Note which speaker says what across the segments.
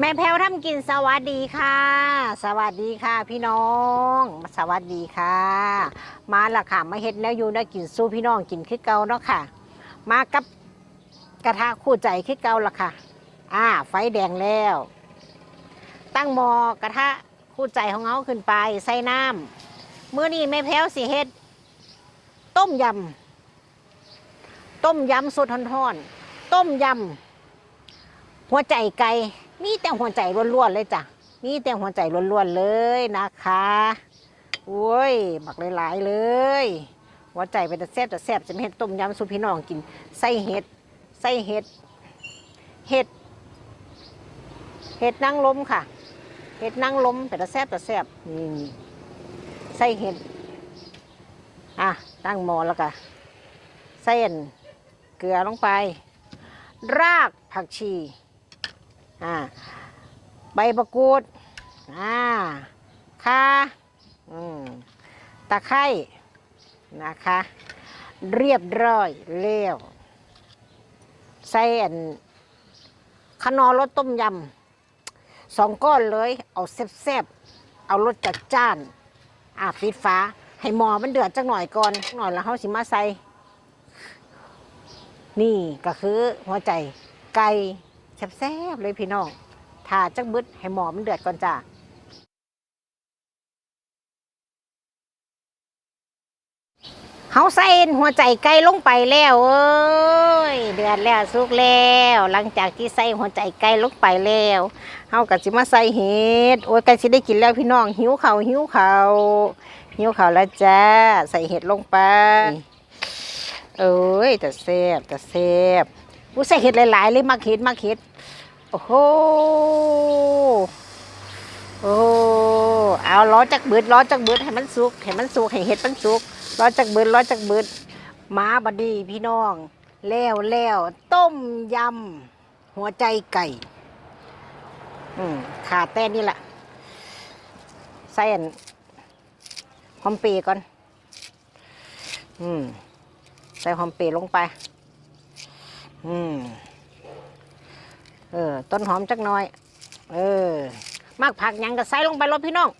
Speaker 1: แม่แพรวทำกินสวัสดีค่ะ สวัสดีค่ะพี่น้อง สวัสดีค่ะ มาละค่ะมาเฮ็ดแนวอยู่นวกินสู้พี่น้องกินคือเก่าเนาะค่ะ มากับกระทะคู่ใจคือเก่าละค่ะ อ่า ไฟแดงแล้ว ตั้งหมอกระทะคู่ใจของเขาขึ้นไปใส่น้ำเมื่อนี้แม่แพรวสิเฮ็ด ต้มยำต้มยำสดทอนๆต้มยำหัวใจไก่ มีแต่หัวใจล้วนๆเลยจ้ะมีแต่หัวใจล้วนๆเลยนะคะโอ้ยบักหลายๆเลย หัวใจเป็นแต่แซ่บแต่แซ่บจะไม่เห็ดต้มยำสุพี่น้องกินใส่เห็ดใส่เห็ดเห็ดเห็ดนางลมค่ะ เห็ดนางลมเป็นแต่แซ่บแต่แซ่บนี่ใส่เห็ดอะตั้งหม้อแล้วก็ใส่อันเกลือลงไป รากผักชี อ่าใบมะกูดอ่าข่าอืมตะไคร้นะคะ เรียบร้อยเลี้ยวใส่อันขนอรสต้มยำสองก้อนเลย เอาแซ่บๆ เอารสจัดจ้านอ่าปิดฟ้า ให้หมอมันเดือดจักหน่อยก่อนหน่อยแล้วเขาสิมาใส่ นี่ก็คือหัวใจไก่ แซ่บๆเลยพี่น้องถ้าจักบึดให้หมอมันเดือดก่อนจ้าเฮาใส่หัวใจไก่ลงไปแล้วเอ้ยเดือดแล้วสุกแล้ว หลังจากที่ใส่หัวใจไก่ลงไปแล้วเฮาก็สิมาใส่เห็ดโอ้ยกล้สิได้กินแล้วพี่น้อง หิวเขาหิวเขาหิวเขาแล้วจ้าใส่เห็ดลงไปเอ้ยแต่แซ่บแต่แซ่บ อู้ใส่เห็ดหลายๆเลยมักเห็ดมักเห็ดโอ้โหโอ้เอาล้อจักเบิดล้อจักเบิดให้มันสุกให้มันสุกให้เห็ดมันสุกล้อจักเบิดล้อจักเบิดมาบดีพี่น้องแล้วแล้วต้มยำหัวใจไก่อืมขาดแต่นี่แหละใส่อันหอมเปีก่อน อืม ใส่หอมเปรย์ลงไป อืมเออ ต้นหอมจักหน่อย เออ มากผักยังก็ใส่ลงไปรถพี่น้อง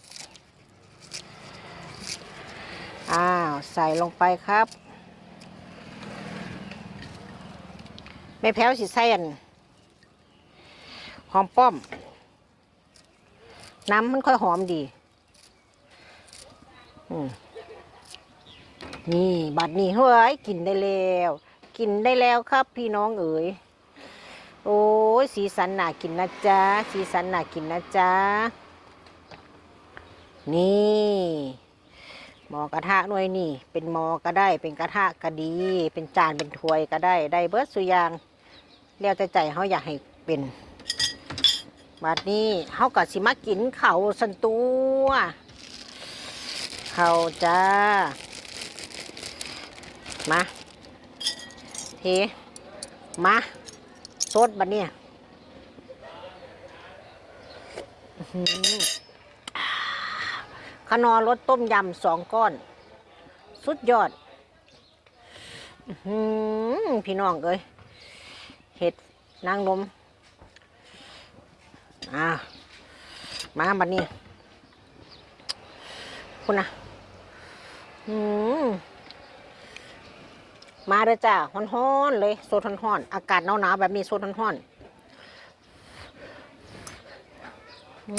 Speaker 1: อ้าว ใส่ลงไปครับไม่แพ้วสิใส่อันหอมป้อม น้ำมันค่อยหอมดีอืมนี่ บัดนี้เฮ้ยกินได้แล้ว กินได้แล้วครับพี่น้องเอ๋ยโอ้ยสีสันน่ากินนะจ๊ะสีสันน่ากินนะจ๊ะนี่หมอกระทะหน่วยนี่ เป็นหมอก็ได้ เป็นกระทะก็ดี เป็นจานเป็นถ้วยก็ได้ได้เบิร์ดสุยางแล้วแต่ใจเขาอยากให้เป็นบัดนี้เขาก็สิมากินเขาสันตัวเขาจ้ามา มาซดบันเนี่ยขนอรสต้มยำสองก้อน สุดยอดอพี่น้องเอ้ยเห็ดนางลมอ่ามาบันนี้คุณนะอืม มาเด้อจ้าฮ้อนๆเลยโซดฮ้อนๆอากาศหนาวๆแบบนี้โซดฮ้อนๆอื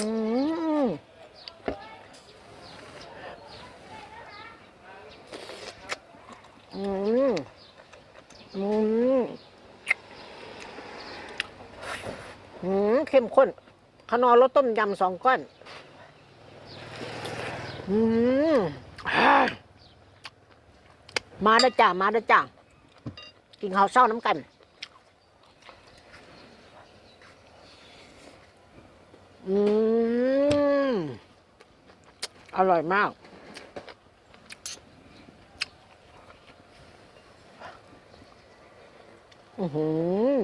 Speaker 1: มอืมอืมอืมเข้มข้นขนอรสต้มยำสองก้อน อืมมาเด้จ้ามาเด้จ้า กินข้าวเช้าน้ำกันอืมอร่อยมากอือหือ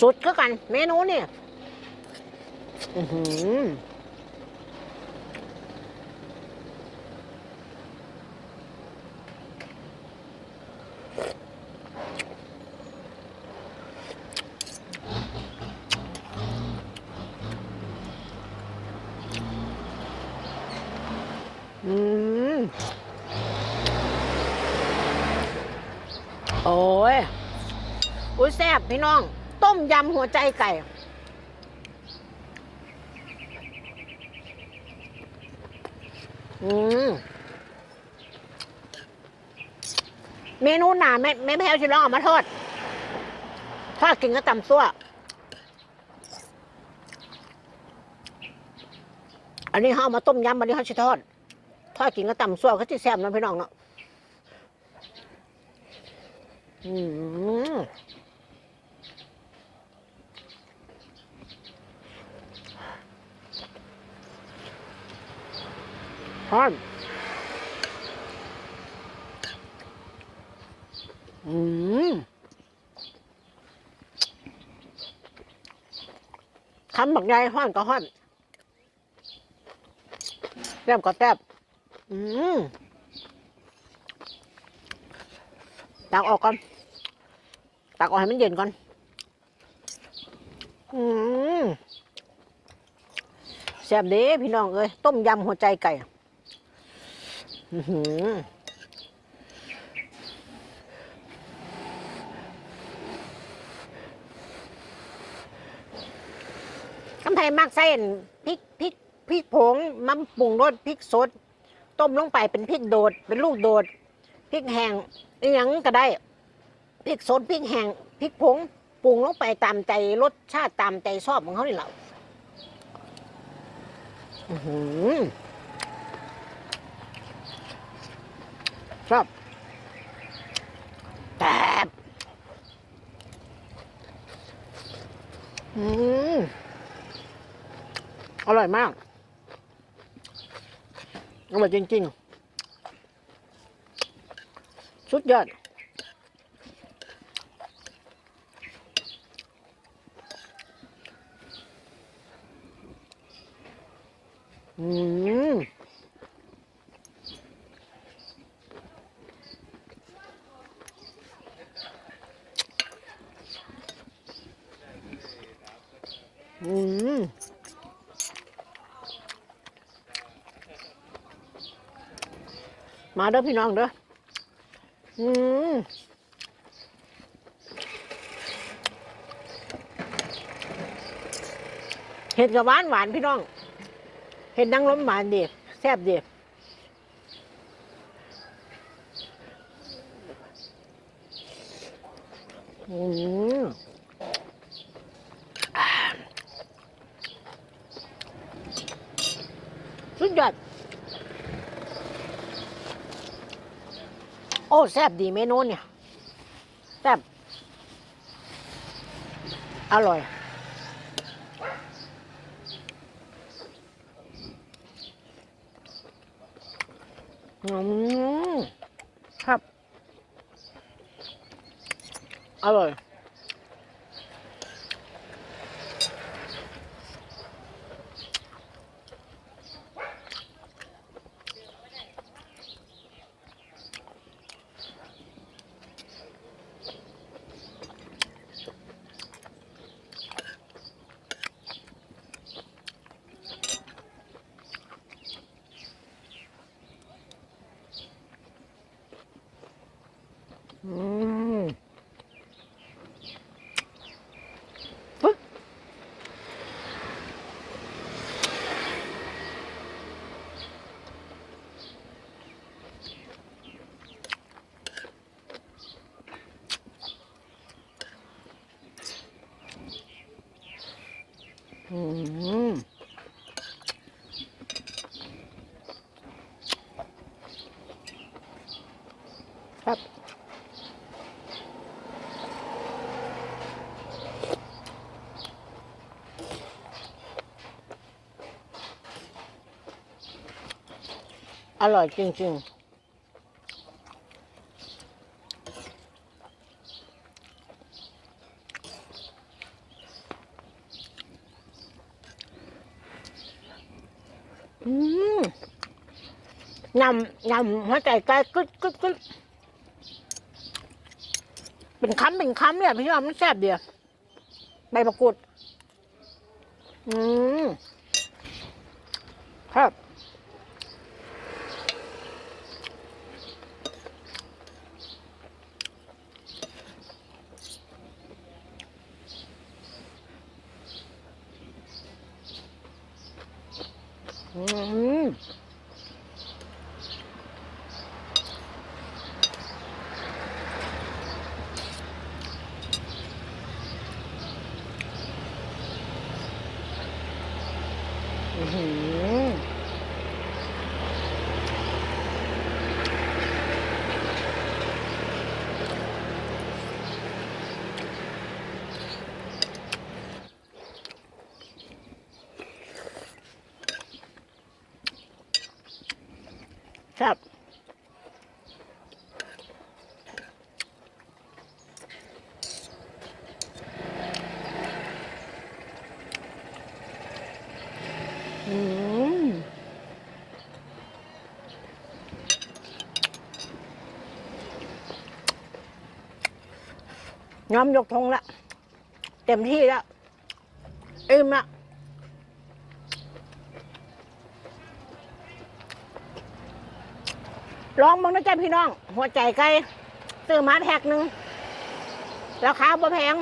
Speaker 1: สุดก็กัน เมนูนี่อือหือ โอ้ย อุ้ยแซ่บพี่น้อง ต้มยำหัวใจไก่ อืมเมนูหนาแม่แม่แพลวชิลองเอามาทอด ทอดกินก็ตำซั่ว อันนี้เขาเอามาต้มยำอันนี้เขาชิทอด ทอดกินก็ตำซั่วก็จะแซ่บนะพี่น้องเนาะ อืม ทอดอืมคำบักใหญ่ห้อนก็ห้อนแซ่บก็แซ่บอืมตักออกก่อน ตักออกให้มันเย็นก่อน อืมแซ่บเด้พี่น้องเอ้ย ต้มยำหัวใจไก่ คำไทยมากใส่อั่นพริกพริกพริกผงมันปรุงรสพริกสด ต้มลงไปเป็นพริกโดด เป็นลูกโดดพริกแห้งอหยังก็ได้พริกสดพริกแห้งพริกผงปรุงลงไปตามใจรสชาติตามใจชอบของเขานี่แหละอือหือ ชอบแต่บอืมอร่อยมากอร่อยจริงๆ สุดยอดอืม อืมมาเด้อพี่น้องเด้อ อืมเห็ดกับหวานหวานพี่น้อง เห็ดนางรมหวานดีแซ่บดีอืมอ่าสุด ยอด โอ้แซ่บดีเมนูเนี่ยแซ่บอร่อย อืมครับ อร่อย อืมปึ๊บอืม ครับ อร่อยจริงๆอืมยำยำหัวใจไก่กึดกึ๊ดกึ๊ด เป็นค้ำเป็นค้ำเนี่ยพี่น้องมันแซ่บเดียวใบมะกรูดอืมครับ อ อืม อื้อหือครับ อืม ยอมยกธงละ เต็มที่แล้วอิ่มละลองมึงนะจ๊ะพี่น้อง หัวใจไก่ซื้อมาแพ็กหนึ่งราคาบ่แพง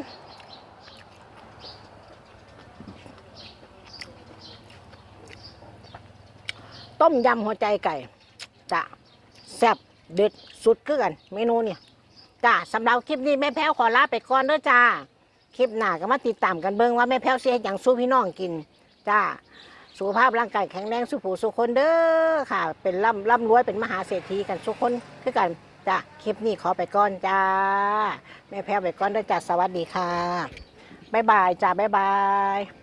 Speaker 1: ต้มยำหัวใจไก่จะแซ่บเด็ดสุดคือกัน เมนูเนี่ย จ้ะสำหรับคลิปนี้แม่แพ้วขอลาไปก่อนเด้อจ้า คลิปหน้าก็มาติดตามกันเบิ่งว่าแม่แพ้วเสียอย่างสู้พี่น้องกิน จ้า สุขภาพร่างกายแข็งแรงสุขผู้สุขคนเด้อค่ะ เป็นร่ำร่ำรวยเป็นมหาเศรษฐีกันทุกคนคือกันจ้ะคลิปนี้ขอไปก่อนจ้า แม่แพ้วไปก่อนเด้อจ้าสวัสดีค่ะบ๊ายบายจ้าบ๊ายบาย